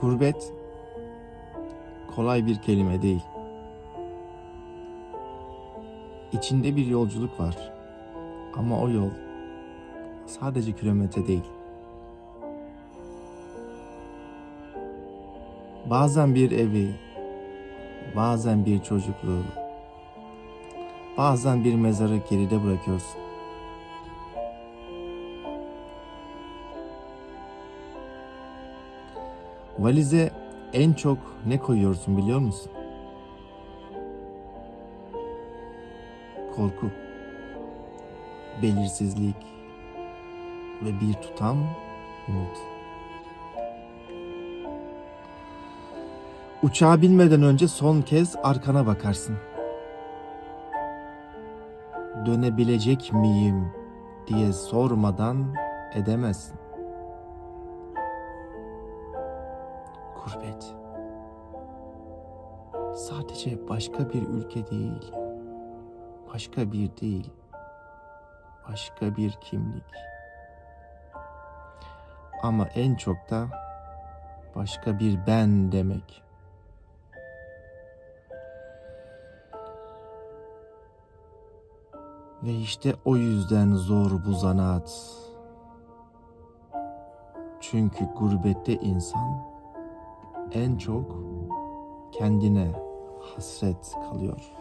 Gurbet kolay bir kelime değil. İçinde bir yolculuk var. Ama o yol sadece kilometre değil. Bazen bir evi, bazen bir çocukluğu, bazen bir mezarı geride bırakıyorsun. Valize en çok ne koyuyorsun biliyor musun? Korku, belirsizlik ve bir tutam umut. Uçağa binmeden önce son kez arkana bakarsın. Dönebilecek miyim diye sormadan edemezsin. Gurbet. Sadece başka bir ülke değil. Başka bir değil. Başka bir kimlik. Ama en çok da başka bir ben demek. Ve işte o yüzden zor bu zanaat. Çünkü gurbette insan en çok kendine hasret kalıyor.